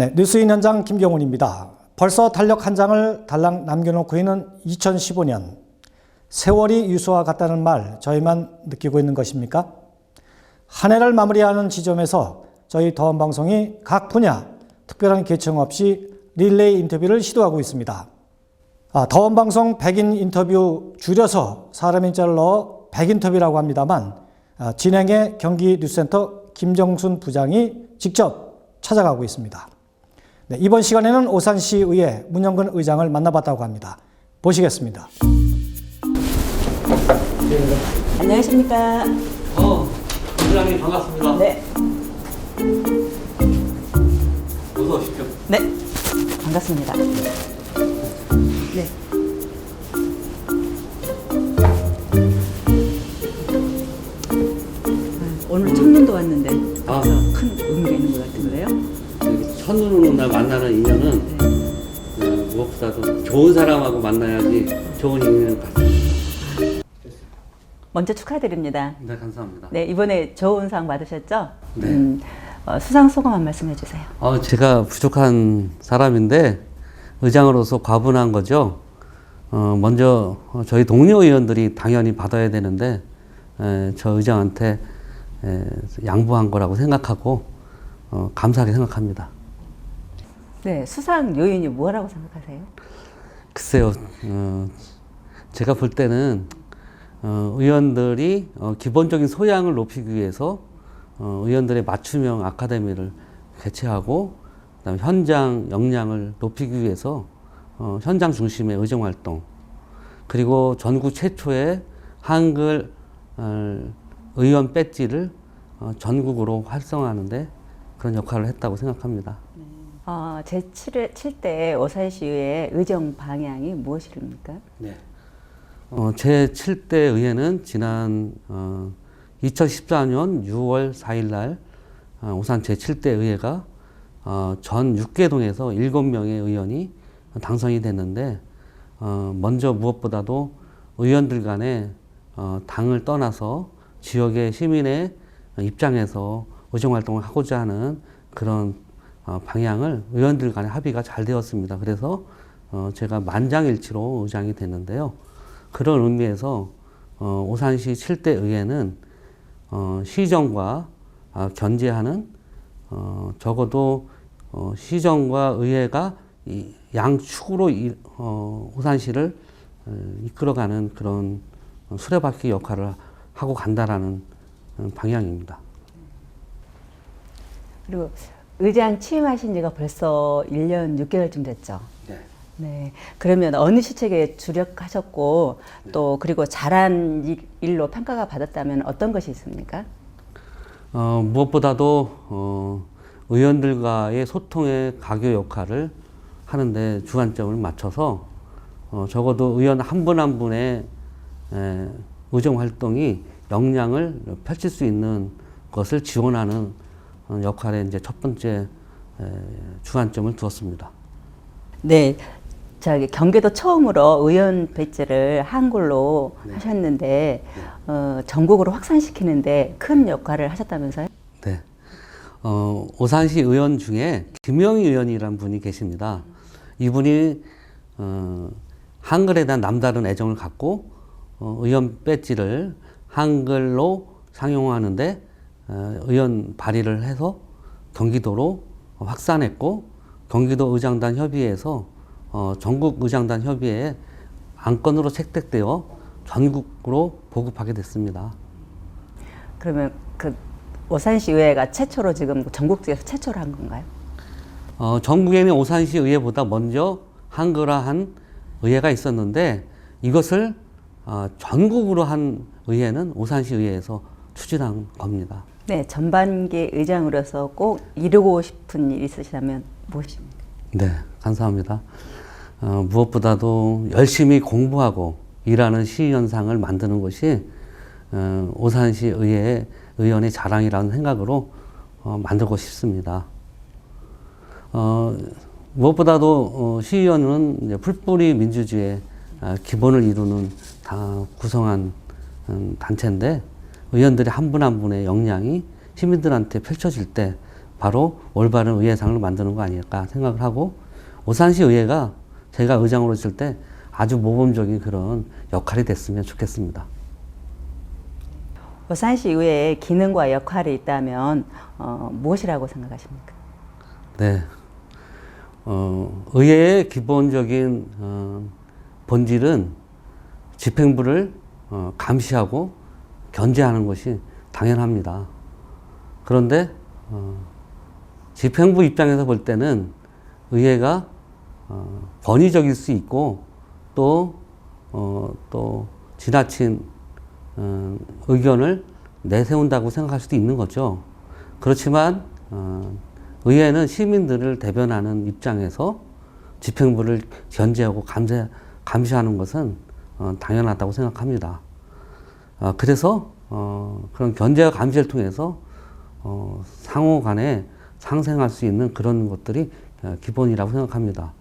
네, 뉴스인 현장 김경훈입니다. 벌써 달력 한 장을 달랑 남겨놓고 있는 2015년. 세월이 유수와 같다는 말 저희만 느끼고 있는 것입니까? 한 해를 마무리하는 지점에서 저희 더원 방송이 각 분야 특별한 계층 없이 릴레이 인터뷰를 시도하고 있습니다. 아, 더원 방송 100인 인터뷰 줄여서 사람 인자를 넣어 100인터뷰라고 합니다만 아, 진행의 경기 뉴스센터 김정순 부장이 직접 찾아가고 있습니다. 네, 이번 시간에는 오산시의회 문영근 의장을 만나봤다고 합니다. 보시겠습니다. 안녕하십니까. 어, 부장님 반갑습니다. 네. 어서 오십시오. 네. 반갑습니다. 좋은 사람하고 만나야지 좋은 인연을 갖습니다. 먼저 축하드립니다. 네, 감사합니다. 네, 이번에 좋은 상 받으셨죠? 네. 음, 어, 수상 소감 한 말씀 해주세요. 어, 제가 부족한 사람인데 의장으로서 과분한 거죠. 어, 먼저 어, 저희 동료 의원들이 당연히 받아야 되는데 에, 저 의장한테 에, 양보한 거라고 생각하고 어, 감사하게 생각합니다. 네, 수상 요인이 뭐라고 생각하세요? 글쎄요, 어, 제가 볼 때는 어, 의원들이 어, 기본적인 소양을 높이기 위해서 어, 의원들의 맞춤형 아카데미를 개최하고 그다음에 현장 역량을 높이기 위해서 어, 현장 중심의 의정 활동 그리고 전국 최초의 한글 어, 의원 배지를 어, 전국으로 활성화하는데 그런 역할을 했다고 생각합니다. 어, 제7대 오산시의회 의정 방향이 무엇입니까? 네. 어, 제 7대 의회는 지난 어, 2014년 6월 4일 날 어, 오산 제 7대 의회가 어, 전 6개동에서 7명의 의원이 당선이 됐는데 어, 먼저 무엇보다도 의원들 간에 어, 당을 떠나서 지역의 시민의 입장에서 의정 활동을 하고자 하는 그런 어, 방향을 의원들 간의 합의가 잘 되었습니다. 그래서 어, 제가 만장일치로 의장이 됐는데요. 그런 의미에서 어, 오산시 7대 의회는 어, 시정과 아, 견제하는 어, 적어도 어, 시정과 의회가 이 양축으로 이, 어, 오산시를 어, 이끌어가는 그런 어, 수레바퀴 역할을 하고 간다라는 어, 방향입니다. 그리고 의장 취임하신 지가 벌써 1년 6개월쯤 됐죠. 네. 네. 그러면 어느 시책에 주력하셨고 또 그리고 잘한 일- 일로 평가가 받았다면 어떤 것이 있습니까? 어, 무엇보다도 어, 의원들과의 소통의 가교 역할을 하는데 주안점을 맞춰서 어, 적어도 의원 한 분 한 분의 에, 의정 활동이 역량을 펼칠 수 있는 것을 지원하는 어, 역할에 이제 첫 번째 에, 주안점을 두었습니다. 네. 저기 경기도 처음으로 의원 배지를 한글로 네. 하셨는데 어, 전국으로 확산시키는데 큰 역할을 하셨다면서요? 네. 어, 오산시 의원 중에 김영희 의원이라는 분이 계십니다. 이분이 어, 한글에 대한 남다른 애정을 갖고 어, 의원 배지를 한글로 상용하는데 어, 의원 발의를 해서 경기도로 확산했고 경기도 의장단 협의회에서 어, 전국 의장단 협의회에 안건으로 채택되어 전국으로 보급하게 됐습니다. 그러면 그 오산시 의회가 최초로 지금 전국지에서 최초로 한 건가요? 어, 전국에는 오산시 의회보다 먼저 한글화한 의회가 있었는데 이것을 어, 전국으로 한 의회는 오산시 의회에서 추진한 겁니다. 네, 전반기 의장으로서 꼭 이루고 싶은 일 있으시다면 무엇입니까? 네, 감사합니다. 어, 무엇보다도 열심히 공부하고 일하는 시현상을 만드는 것이 어, 오산시 의회 의원의 자랑이라는 생각으로 어, 만들고 싶습니다. 어, 무엇보다도 어, 시의원은 풀뿌리 민주주의의 아, 기본을 이루는 다 구성한 음, 단체인데 의원들이 한 분 한 분의 역량이 시민들한테 펼쳐질 때 바로 올바른 의회상을 만드는 거 아닐까 생각을 하고 오산시 의회가 제가 의장으로 있을 때 아주 모범적인 그런 역할이 됐으면 좋겠습니다. 오산시 의회에 기능과 역할이 있다면 어, 무엇이라고 생각하십니까? 네. 어, 의회의 기본적인 어, 본질은 집행부를 어, 감시하고 견제하는 것이 당연합니다. 그런데 어, 집행부 입장에서 볼 때는 의회가 어, 권위적일 수 있고 또, 어, 또 지나친 어, 의견을 내세운다고 생각할 수도 있는 거죠. 그렇지만 어, 의회는 시민들을 대변하는 입장에서 집행부를 견제하고 감시, 감시하는 것은 어, 당연하다고 생각합니다. 어, 그래서 어, 그런 견제와 감시를 통해서 어, 상호 간에 상생할 수 있는 그런 것들이 어, 기본이라고 생각합니다.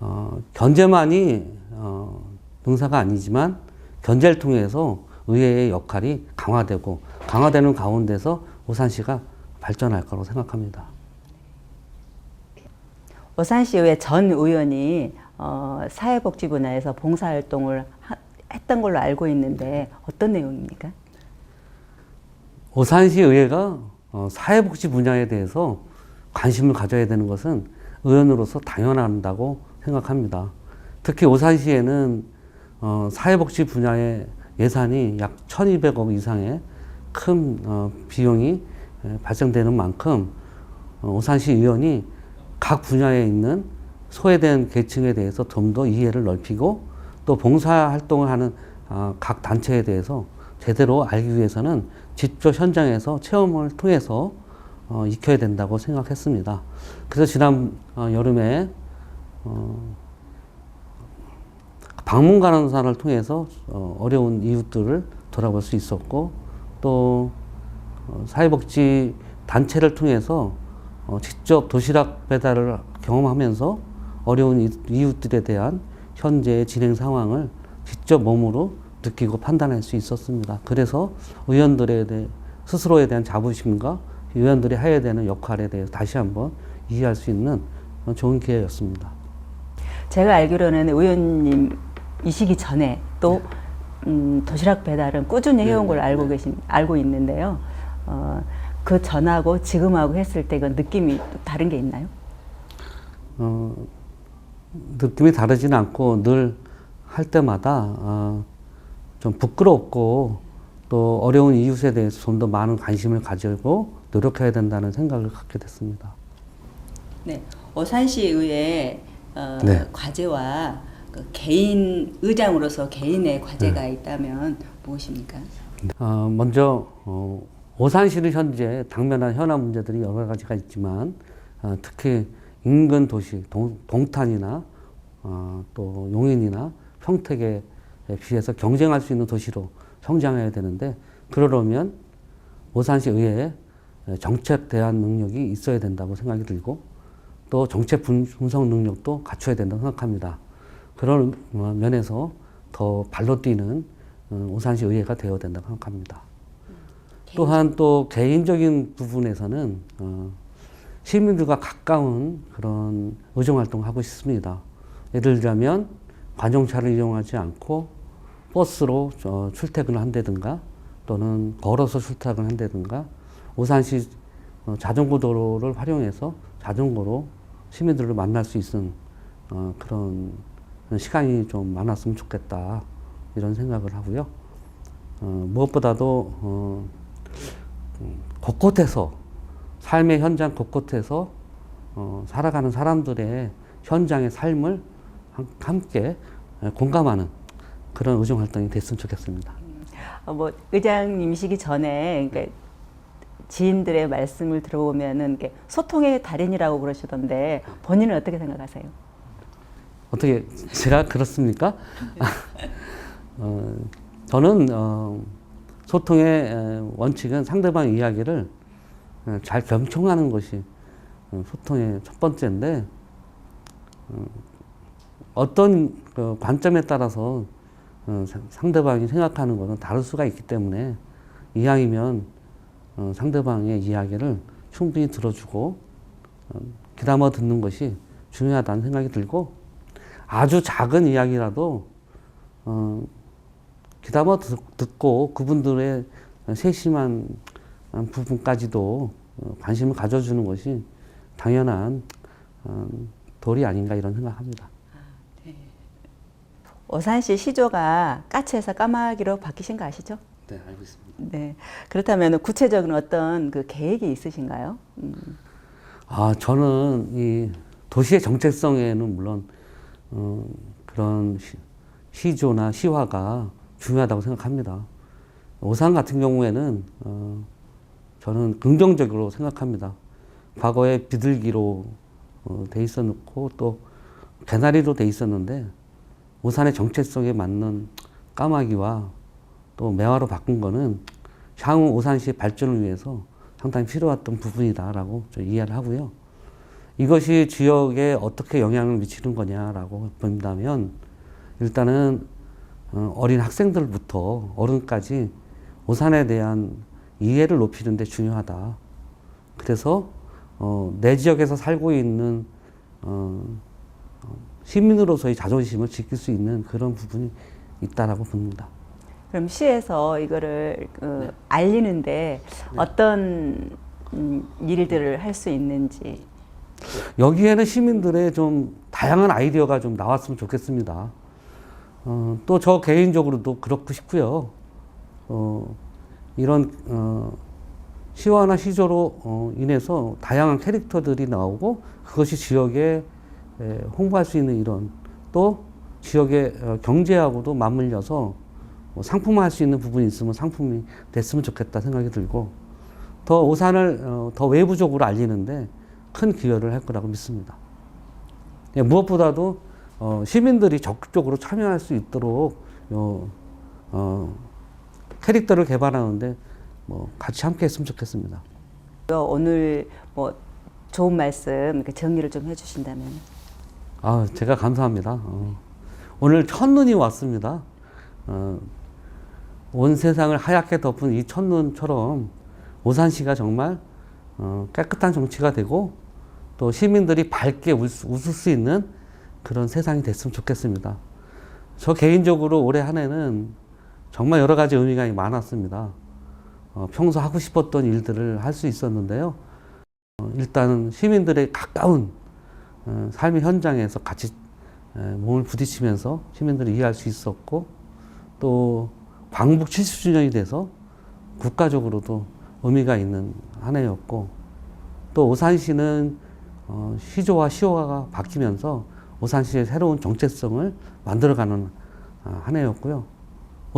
어, 견제만이 어, 능사가 아니지만 견제를 통해서 의회의 역할이 강화되고 강화되는 가운데서 오산시가 발전할 거라고 생각합니다. 오산시 의회 전 의원이 어, 사회복지 분야에서 봉사활동을 하- 했던 걸로 알고 있는데 어떤 내용입니까? 오산시 의회가 어, 사회복지 분야에 대해서 관심을 가져야 되는 것은 의원으로서 당연한다고 생각합니다. 특히 오산시에는 어, 사회복지 분야의 예산이 약 1,200억 이상의 큰 어, 비용이 에, 발생되는 만큼 어, 오산시 의원이 각 분야에 있는 소외된 계층에 대해서 좀 더 이해를 넓히고 또 봉사 활동을 하는 아, 각 단체에 대해서 제대로 알기 위해서는 직접 현장에서 체험을 통해서 어, 익혀야 된다고 생각했습니다. 그래서 지난 어, 여름에 어, 방문 간호사를 통해서 어, 어려운 이웃들을 돌아볼 수 있었고 또 어, 사회복지 단체를 통해서 어, 직접 도시락 배달을 경험하면서 어려운 이- 이웃들에 대한 현재의 진행 상황을 직접 몸으로 느끼고 판단할 수 있었습니다. 그래서 의원들에 대해 스스로에 대한 자부심과 의원들이 해야 되는 역할에 대해서 다시 한번 이해할 수 있는 좋은 기회였습니다. 제가 알기로는 의원님 이시기 전에 또 음, 도시락 배달은 꾸준히 해온 걸로 알고 계신 알고 있는데요. 어, 그 전하고 지금하고 했을 때 그 느낌이 또 다른 게 있나요? 어, 느낌이 다르진 않고 늘 할 때마다 어, 좀 부끄럽고 또 어려운 이웃에 대해서 좀 더 많은 관심을 가지고 노력해야 된다는 생각을 갖게 됐습니다. 네, 오산시 의회 어, 네. 과제와 그 개인 의장으로서 개인의 과제가 있다면 무엇입니까? 어, 먼저 어, 오산시는 현재 당면한 현안 문제들이 여러 가지가 있지만 어, 특히 인근 도시 동, 동탄이나 어, 또 용인이나 평택에 비해서 경쟁할 수 있는 도시로 성장해야 되는데 그러려면 오산시 의회에 정책 대안 능력이 있어야 된다고 생각이 들고 또 정책 분- 분석 능력도 갖춰야 된다고 생각합니다. 그런 어, 면에서 더 발로 뛰는 어, 오산시 의회가 되어야 된다고 생각합니다. 또한 또 개인적인 부분에서는 어, 시민들과 가까운 그런 의정 활동을 하고 싶습니다. 예를 들자면 관용차를 이용하지 않고 버스로 어, 출퇴근을 한다든가 또는 걸어서 출퇴근을 한다든가 오산시 어, 자전거 도로를 활용해서 자전거로 시민들을 만날 수 있는 어, 그런 시간이 좀 많았으면 좋겠다 이런 생각을 하고요. 어, 무엇보다도 어, 음, 곳곳에서 삶의 현장 곳곳에서 어, 살아가는 사람들의 현장의 삶을 함- 함께 공감하는 그런 의정 활동이 됐으면 좋겠습니다. 어, 뭐 의장님이시기 전에 그러니까 지인들의 말씀을 들어보면은 소통의 달인이라고 그러시던데 본인은 어떻게 생각하세요? 어떻게 제가 그렇습니까? 어, 저는 어, 소통의 에, 원칙은 상대방 이야기를 어, 잘 경청하는 것이 어, 소통의 첫 번째인데 어, 어떤 그 관점에 따라서 어, 상- 상대방이 생각하는 것은 다를 수가 있기 때문에 이왕이면 어, 상대방의 이야기를 충분히 들어주고 어, 귀담아 듣는 것이 중요하다는 생각이 들고 아주 작은 이야기라도 어, 귀담아 듣- 듣고 그분들의 세심한 부분까지도 어, 관심을 가져주는 것이 당연한 어, 도리 아닌가 이런 생각합니다. 오산시 시조가 까치에서 까마귀로 바뀌신 거 아시죠? 네, 알고 있습니다. 네. 그렇다면 구체적인 어떤 그 계획이 있으신가요? 음, 아, 저는 이 도시의 정체성에는 물론 어, 그런 시, 시조나 시화가 중요하다고 생각합니다. 오산 같은 경우에는 어, 저는 긍정적으로 생각합니다. 과거에 비둘기로 어, 돼 있었고 또 개나리로 돼 있었는데 오산의 정체성에 맞는 까마귀와 또 매화로 바꾼 거는 향후 오산시 발전을 위해서 상당히 필요했던 부분이다라고 저 이해를 하고요. 이것이 지역에 어떻게 영향을 미치는 거냐라고 본다면 일단은 어, 어린 학생들부터 어른까지 오산에 대한 이해를 높이는 데 중요하다. 그래서 어, 내 지역에서 살고 있는 어, 어, 시민으로서의 자존심을 지킬 수 있는 그런 부분이 있다라고 봅니다. 그럼 시에서 이거를 그 알리는데 어떤 음, 일들을 할 수 있는지. 여기에는 시민들의 좀 다양한 아이디어가 좀 나왔으면 좋겠습니다. 어, 또 저 개인적으로도 그렇고 싶고요. 어, 이런 어, 시화나 시조로 어, 인해서 다양한 캐릭터들이 나오고 그것이 지역에 에, 홍보할 수 있는 이런 또 지역의 어, 경제하고도 맞물려서 뭐 상품화할 수 있는 부분이 있으면 상품이 됐으면 좋겠다 생각이 들고 더 오산을 어, 더 외부적으로 알리는데 큰 기여를 할 거라고 믿습니다. 예, 무엇보다도 어, 시민들이 적극적으로 참여할 수 있도록 요, 어, 캐릭터를 개발하는데 뭐 같이 함께 했으면 좋겠습니다. 오늘 뭐 좋은 말씀 정리를 좀 해주신다면. 아, 제가 감사합니다. 어, 오늘 첫눈이 왔습니다. 어, 온 세상을 하얗게 덮은 이 첫눈처럼 오산시가 정말 어, 깨끗한 정치가 되고 또 시민들이 밝게 울 수- 웃을 수 있는 그런 세상이 됐으면 좋겠습니다. 저 개인적으로 올해 한 해는 정말 여러 가지 의미가 많았습니다. 어, 평소 하고 싶었던 일들을 할 수 있었는데요. 어, 일단은 시민들의 가까운 어, 삶의 현장에서 같이 에, 몸을 부딪히면서 시민들을 이해할 수 있었고 또 광복 70주년이 돼서 국가적으로도 의미가 있는 한 해였고 또 오산시는 어, 시조와 시호가 바뀌면서 오산시의 새로운 정체성을 만들어가는 아, 한 해였고요.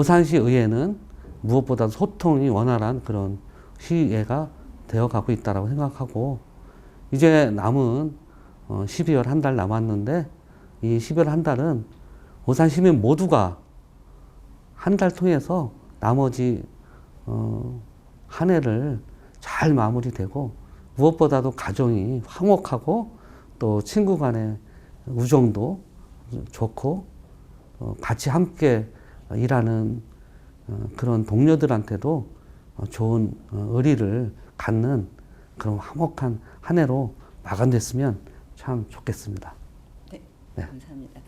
오산시 의회는 무엇보다 소통이 원활한 그런 시의회가 되어 가고 있다라고 생각하고 이제 남은 어, 12월 한 달 남았는데 이 12월 한 달은 오산 시민 모두가 한 달 통해서 나머지 어, 한 해를 잘 마무리되고 무엇보다도 가정이 화목하고 또 친구 간의 우정도 좋고 어, 같이 함께 일하는 어, 그런 동료들한테도 어, 좋은 어, 의리를 갖는 그런 화목한 한 해로 마감됐으면 참 좋겠습니다. 감사합니다.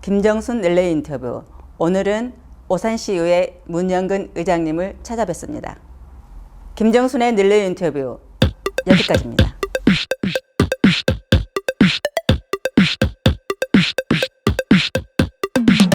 김정순 릴레이 인터뷰. 오늘은 오산시의회 문영근 의장님을 찾아뵙습니다. 김정순의 릴레이 인터뷰 여기까지입니다.